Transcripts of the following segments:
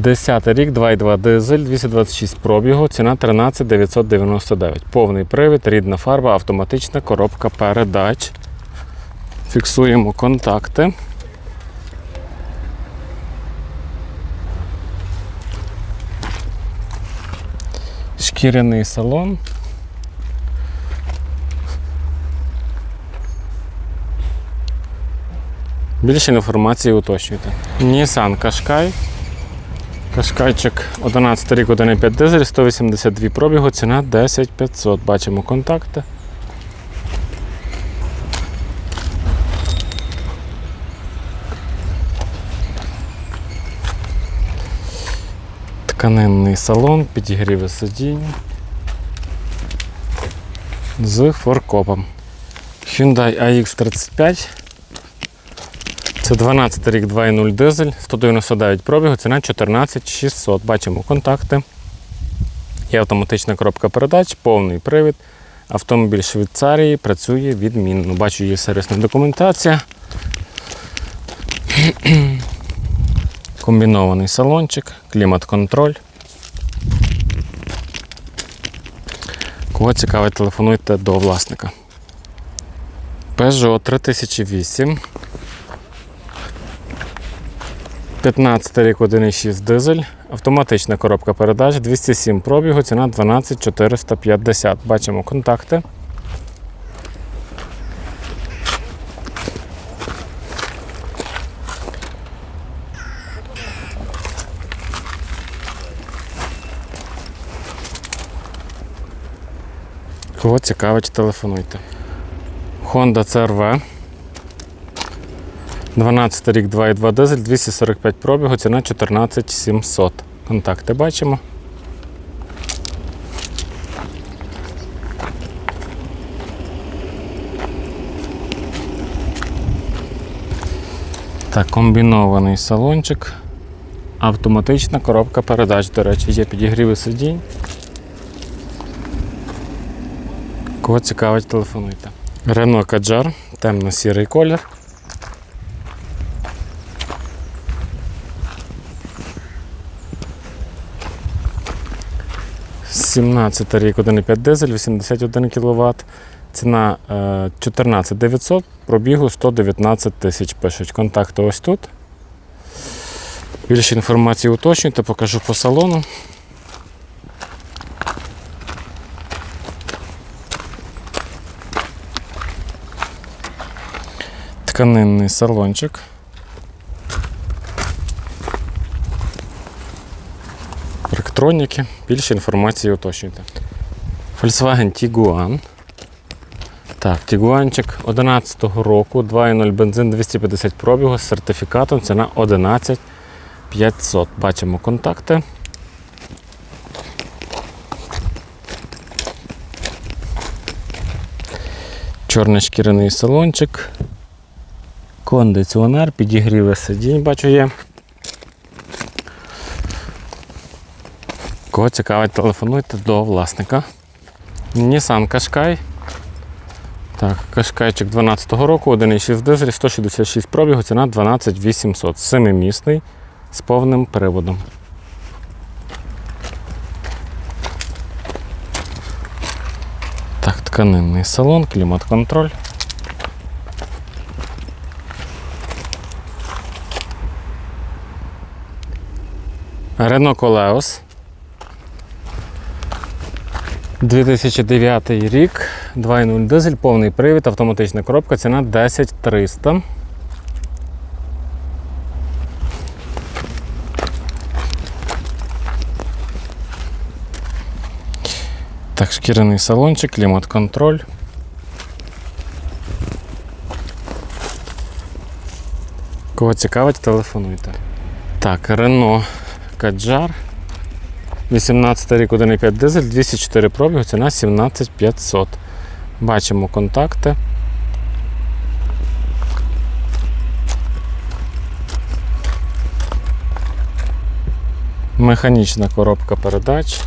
10 рік, 2,2 дизель, 226 пробігу, ціна 13 999. Повний привід, рідна фарба, автоматична коробка передач. Фіксуємо контакти. Шкіряний салон. Більше інформації уточнюйте. Nissan Qashqai. Кашкайчик 11 рік 1,5 дизель, 182 пробігу, ціна 10 500. Бачимо контакти. Тканинний салон, підігріви сидінь з форкопом. Hyundai AX35. Це 12 рік 2.0 дизель, 199 пробігу, ціна 14 600. Бачимо контакти. Є автоматична коробка передач, повний привід. Автомобіль Швейцарії працює відмінно. Бачу, є сервісна документація. Комбінований салончик, клімат-контроль. Кого цікавить, телефонуйте до власника. Peugeot 3008. 15 рік 1,6 дизель, автоматична коробка передач, 207 пробігу, ціна 12 450. Бачимо контакти. Кого цікавить, телефонуйте. Honda CRV 12 рік 2,2 дизель, 245 пробігу, ціна 14 700. Контакти бачимо. Так, комбінований салончик. Автоматична коробка передач, до речі, є підігріви сидінь. Кого цікавить, телефонуйте. Renault Kadjar, темно-сірий колір. 17 рік 1,5 дизель, 81 кВт. Ціна е, 14 900, пробігу 119 тисяч пишуть. Контакти ось тут. Більше інформації уточнюйте, покажу по салону. Тканинний салончик. Електроніки. Більше інформації уточнюйте. Volkswagen Tiguan. Так, Тігуанчик 11-го року, 2.0 бензин 250 пробігу з сертифікатом, ціна 11 500. Бачимо контакти. Чорний шкіряний салончик. Кондиціонер, підігріви сидінь, бачу є. Кого цікавить, телефонуйте до власника. Nissan Qashqai. Так, Qashqaiчик 12-го року, 1,6 дизель, 166 пробігу, ціна 12 800. Семимісний з повним приводом. Так, тканинний салон, клімат-контроль. Renault Koleos. 2009 рік, 2.0 дизель, повний привід, автоматична коробка, ціна 10 300. Так, шкіряний салончик, клімат-контроль. Кого цікавить, телефонуйте. Так, Renault Kadjar. 18 рік 1,5 дизель, 204 пробігу, ціна 17500. Бачимо контакти. Механічна коробка передач.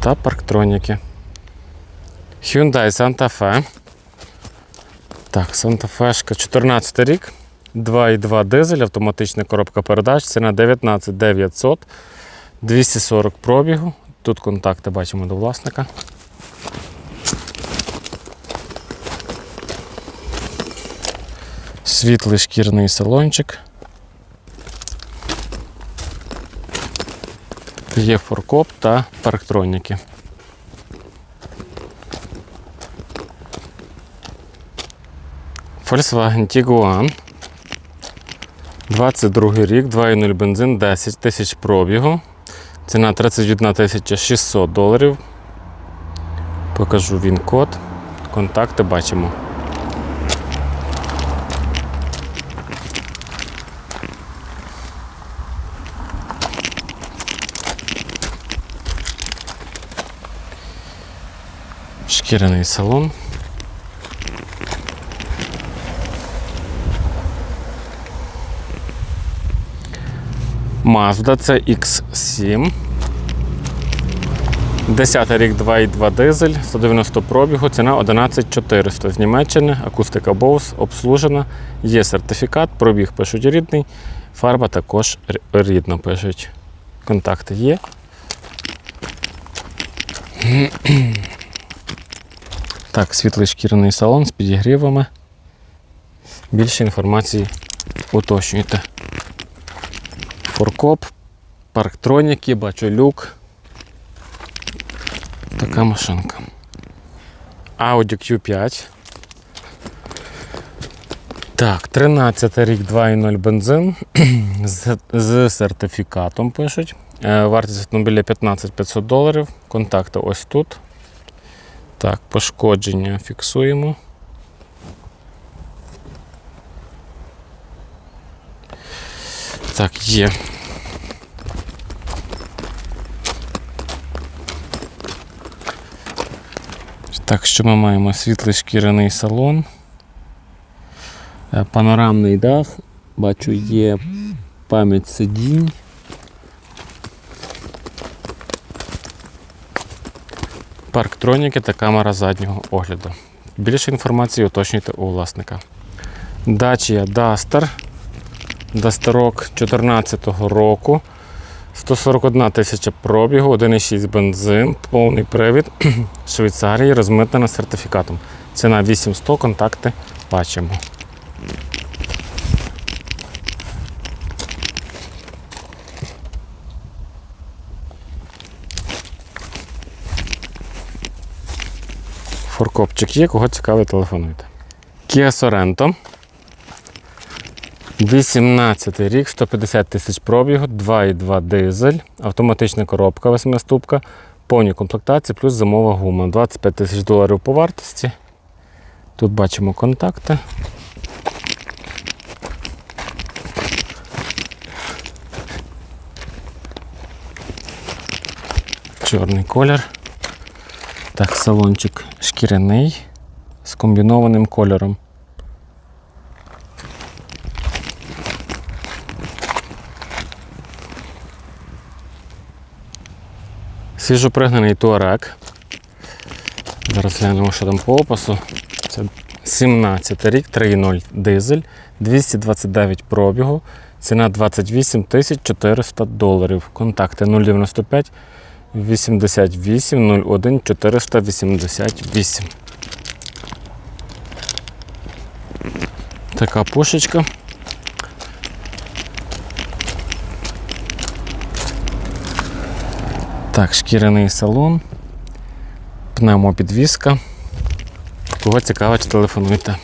Та парктроніки. Hyundai Santa Fe. Так, Santa Fe 14 рік. 2,2 дизель, автоматична коробка передач, ціна 19 900, 240 пробігу. Тут контакти бачимо до власника. Світлий шкірний салончик. Є форкоп та парктроніки. Volkswagen Tiguan. 22 рік, 2,0 бензин, 10 тисяч пробігу. Ціна 31 тисяча 600 доларів. Покажу він код. Контакти бачимо. Шкіряний салон. Mazda CX7. 10 рік 2,2 дизель, 190 пробігу, ціна 11400 з Німеччини, акустика Bose, обслужена, є сертифікат, пробіг пишуть рідний, фарба також р- рідна пишуть. Контакти є. Так, світлий шкіряний салон з підігрівами. Більше інформації уточнюйте. Форкоп, парктроніки, бачу люк. Така машинка. Audi Q5. Так, 13 рік 2.0 бензин з, з сертифікатом пишуть. Е, Вартість автомобіля 15 500 доларів. Контакти ось тут. Так, пошкодження фіксуємо. Так, є. Так, що ми маємо? Світлий шкіряний салон. Е, Панорамний дах. Бачу, є пам'ять сидінь. Парктроніки та камера заднього огляду. Більше інформації уточнюйте у власника. Dacia Duster. Дастерок 2014 року. 141 тисяча пробігу, 1,6 бензин, повний привід Швейцарії, розмитнена сертифікатом. Ціна 800, контакти бачимо. Форкопчик є, кого цікавить, телефонуйте. Kia Sorento. 18 рік, 150 тисяч пробігу, 2,2 дизель, автоматична коробка 8-ступка, повні комплектації, плюс зимова гума. 25 тисяч доларів по вартості. Тут бачимо контакти. Чорний колір. Так, салончик шкіряний з комбінованим кольором. Свіжопригнаний туарек. Зараз глянемо, що там по опису. Це 17 рік, 3.0 дизель, 229 пробігу, ціна 28 400 доларів. Контакти 095 88 01 488. Така пушечка. Так, шкіряний салон, пневмопідвізка. Кого цікавить, телефонуйте.